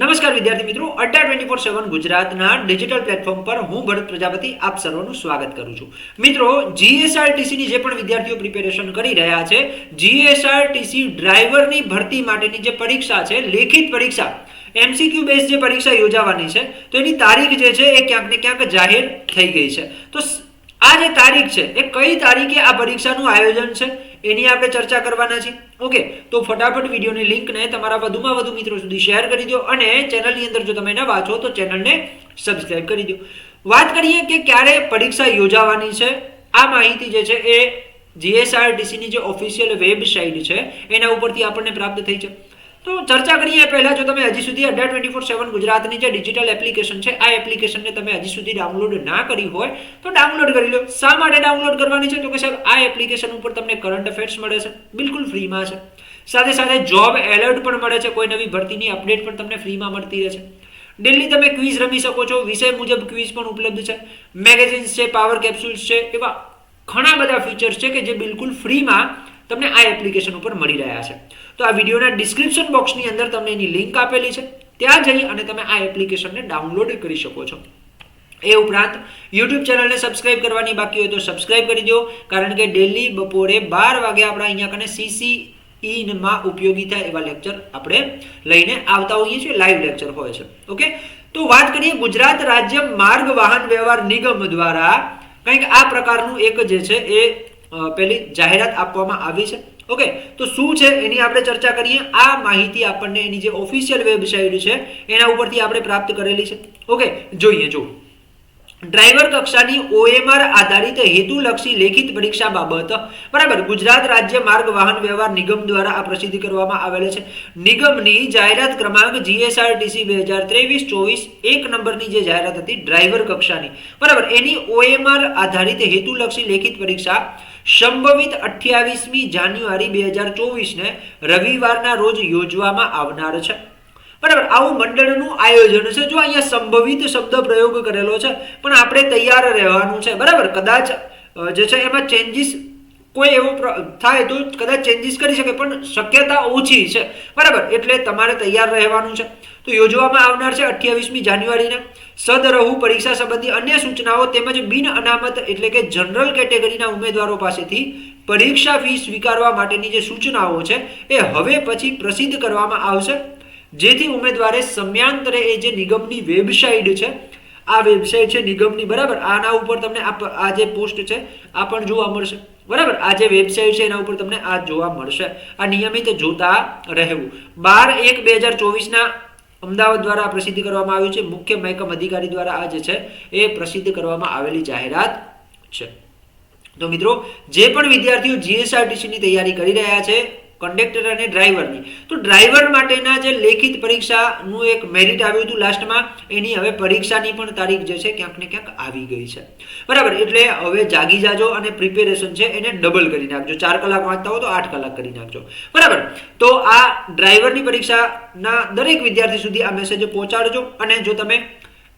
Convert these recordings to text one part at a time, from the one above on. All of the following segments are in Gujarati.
નમસ્કાર વિદ્યાર્થી મિત્રો, અડ્ડા ટ્વેન્ટી ફોર સેવન ગુજરાતના ડિજિટલ પ્લેટફોર્મ પર હું ભરત પ્રજાપતિ આપ સર્વનું સ્વાગત કરું છું. મિત્રો જીએસઆરટીસીની જે પણ વિદ્યાર્થીઓ પ્રિપેરેશન કરી રહ્યા છે જીએસઆરટીસી ડ્રાઈવરની ભરતી માટેની જે પરીક્ષા છે, લેખિત પરીક્ષા એમસીક્યુ બેઝ જે પરીક્ષા યોજાવાની છે, તો એની તારીખ જે છે એ ક્યાંક ને ક્યાંક જાહેર થઈ ગઈ છે. તો આ જે તારીખ છે, એ કઈ તારીખે આ પરીક્ષાનું આયોજન છે? એની આપણે ચર્ચા કરવાના છીએ. ઓકે તો ફટાફટ વિડીયોની લિંકને તમારા વધુમાં વધુ મિત્રો સુધી શેર કરી દો અને ચેનલની અંદર જો તમે એના વાંચો તો ચેનલને સબસ્ક્રાઈબ કરી દો. વાત કરીએ કે ક્યારે પરીક્ષા યોજાવાની છે? આ માહિતી જે છે એ જીએસઆરટીસીની જે ઓફિશિયલ વેબસાઇટ છે, એના ઉપરથી આપણને પ્રાપ્ત થઈ છે. તો ચર્ચા કરીએ પહેલા, જો તમે હજી સુધી અઢાર ટ્વેન્ટી ફોર સેવન ગુજરાતની જે ડિજિટલ એપ્લિકેશન છે, આ એપ્લિકેશનને તમે હજી સુધી ડાઉનલોડ ના કરી હોય, તો ડાઉનલોડ કરી લો. શા માટે ડાઉનલોડ કરવાની છે? તો કે સાહેબ, આ એપ્લિકેશન ઉપર તમને કરંટ અફેર્સ મળે છે. બિલકુલ ફ્રીમાં છે. સાથે સાથે જોબ એલર્ટ પણ મળે છે. કોઈ નવી ભરતીની અપડેટ પણ તમને ફ્રીમાં મળતી રહે છે. ડેલી તમે ક્વિઝ રમી શકો છો. વિષય મુજબ ક્વિઝ પણ ઉપલબ્ધ છે. મેગેઝિન્સ છે પાવર કેપ્સ્યુલ્સ છે, એવા ઘણા બધા ફીચર્સ છે કે જે બિલકુલ ફ્રીમાં તમને આ એપ્લિકેશન ઉપર મળી રહ્યા છે. તો આ વિડીયોના ડિસ્ક્રિપ્શન બોક્સની અંદર તમને એની લિંક આપેલી છે. ત્યાં જઈ અને તમે આ એપ્લિકેશનને ડાઉનલોડ કરી શકો છો. એ ઉપરાંત યુટ્યુબ ચેનલને સબસ્ક્રાઇબ કરવાની બાકી હોય તો સબસ્ક્રાઇબ કરી દો, કારણ કે ડેલી બપોરે બાર વાગે આપણે અહીંયા કને સીસી ઇનમાં ઉપયોગી થાય એવા લેક્ચર આપણે લઈને આવતા હોઈએ છીએ લાઈવ લેક્ચર હોય છે. ઓકે તો વાત કરીએ ગુજરાત રાજ્ય માર્ગ વાહન વ્યવહાર નિગમ દ્વારા. કંઈક આ પ્રકારનું એક જે છે એ પેલી જાહેરાત આપવામાં આવી છે. ઓકે તો શું છે એની આપણે ચર્ચા કરીએ? આ માહિતી આપણને એની જે ઓફિશિયલ વેબસાઇટ છે, એના ઉપરથી આપણે પ્રાપ્ત કરેલી છે. ઓકે જોઈએ જો ડ્રાઈવર કક્ષાની ઓએમઆર આધારિત હેતુલક્ષી લેખિત પરીક્ષા બાબત, બરાબર, ગુજરાત રાજ્ય માર્ગ વાહન વ્યવહાર નિગમ દ્વારા આ પ્રસિદ્ધ કરવામાં આવેલ છે. નિગમની જાહેરાત ક્રમાંક જીએસઆરટીસી બે હજાર ત્રેવીસ ચોવીસ એક નંબરની જે જાહેરાત હતી ડ્રાઈવર કક્ષાની. બરાબર, એની ઓએમઆર આધારિત હેતુલક્ષી લેખિત પરીક્ષા સંભવિત અઠ્યાવીસમી જાન્યુઆરી બે હજાર ચોવીસને રવિવારના રોજ યોજવામાં આવનાર છે. બરાબર, આવું મંડળનું આયોજન છે. જો અહીંયા સંભવિત શબ્દ પ્રયોગ કરેલો છે, પણ આપણે તૈયાર રહેવાનું છે. બરાબર, કદાચ જે છે, એમાં ચેન્જીસ કોઈ એવો થાય તો કદાચ ચેન્જીસ કરી શકે, પણ શક્યતા ઓછી છે. બરાબર? એટલે તમારે તૈયાર રહેવાનું છે. તો યોજવામાં આવનાર છે અઠ્યાવીસમી જાન્યુઆરીને. સદરહુ પરીક્ષા સંબંધી અન્ય સૂચનાઓ તેમજ બિન અનામત એટલે કે જનરલ કેટેગરીના ઉમેદવારો પાસેથી પરીક્ષા ફી સ્વીકારવા માટેની જે સૂચનાઓ છે, એ હવે પછી પ્રસિદ્ધ કરવામાં આવશે. જેથી ઉમેદવારે સમયાંતરે એ જે નિગમની વેબસાઇટ છે આ વેબસાઇટ છે નિગમની, બરાબર? આના ઉપર તમને આ જે પોસ્ટ છે, આ પણ જોવા મળશે. બરાબર? આ જે વેબસાઇટ છે, એના ઉપર તમને આ જોવા મળશે. આ નિયમિત જોતા રહેવું. બાર એક બે હજાર ચોવીસના અમદાવાદ દ્વારા પ્રસિદ્ધ કરવામાં આવ્યું છે. મુખ્ય મહેકમ અધિકારી દ્વારા આ જે છે, એ પ્રસિદ્ધ કરવામાં આવેલી જાહેરાત છે. તો મિત્રો, જે પણ વિદ્યાર્થીઓ જીએસઆરટીસીની તૈયારી કરી રહ્યા છે કંડક્ટર અને ડ્રાઈવરની તો ડ્રાઈવર માટેના જે લેખિત પરીક્ષાનું એક મેરિટ આવ્યું હતું લાસ્ટમાં એની હવે પરીક્ષાની પણ તારીખ જે છે ક્યાંક ને ક્યાંક આવી ગઈ છે. બરાબર, એટલે હવે જાગી જાજો અને પ્રિપેરેશન છે એને ડબલ કરી નાખજો. ચાર કલાક વાંચતા હો તો આઠ કલાક કરી નાખજો. બરાબર, તો આ ડ્રાઈવરની પરીક્ષાના દરેક વિદ્યાર્થી સુધી આ મેસેજ પહોંચાડજો અને જો તમે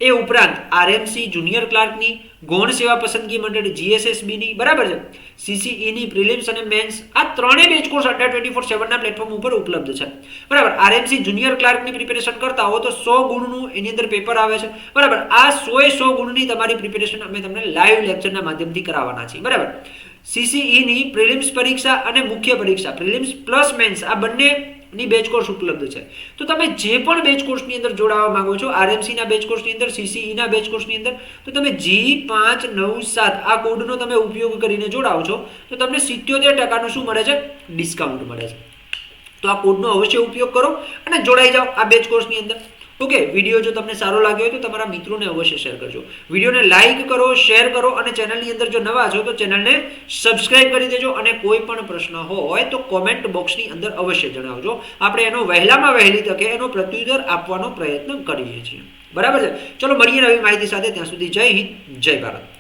એ ઉપરાંત આરએમસી જુનિયર ક્લાર્કની ગૌણ સેવા પસંદગી મંડળ જીએસએસબીની, બરાબર છે? સીસીઈની, પ્રિલિમ્સ અને મેન્સ, આ ત્રણેય batch course Adda twenty four સેવનના platform ઉપર ઉપલબ્ધ છે. બરાબર, આરએમસી જુનિયર ક્લાર્કની પ્રિપેરેશન કરતા હો તો સો ગુણનું એની અંદર પેપર આવે છે. બરાબર, આ સો એ સો ગુણની તમારી પ્રિપેરેશન અમે તમને લાઈવ લેક્ચરના માધ્યમથી કરાવવાના છીએ. બરાબર, સીસીઈની પ્રિલિમ્સ પરીક્ષા અને મુખ્ય પરીક્ષા, પ્રિલિમ્સ પ્લસ મેન્સ, આ બંને ની બેચ કોર્સ ઉપલબ્ધ છે. તો તમે જે પણ બેચ કોર્સની અંદર જોડાવા માંગો છો આરએમસીના બેચ કોર્સની અંદર સીસીઈના બેચ કોર્સની અંદર, તો તમે જી પાંચ નવ સાત આ કોડનો તમે ઉપયોગ કરીને જોડાવો છો, તો તમને સિત્યોતેર ટકાનું શું મળે છે? ડિસ્કાઉન્ટ મળે છે. તો આ કોડનો અવશ્ય ઉપયોગ કરો અને જોડાઈ જાઓ આ બેચ કોર્સની અંદર. ઓકે વીડિયો જો તમને સારો લાગ્યો હોય તો તમારા મિત્રોને અવશ્ય શેર કરજો. વિડીયોને લાઈક કરો શેર કરો અને ચેનલની અંદર જો નવા છો તો ચેનલને સબસ્ક્રાઇબ કરી દેજો અને કોઈ પણ પ્રશ્ન હોય તો કોમેન્ટ બોક્સની અંદર અવશ્ય જણાવજો. આપણે એનો વહેલામાં વહેલી તકે એનો પ્રત્યુત્તર આપવાનો પ્રયત્ન કરીએ છીએ. બરાબર છે? ચલો મળીએ નવી માહિતી સાથે. ત્યાં સુધી જય હિન્દ, જય ભારત.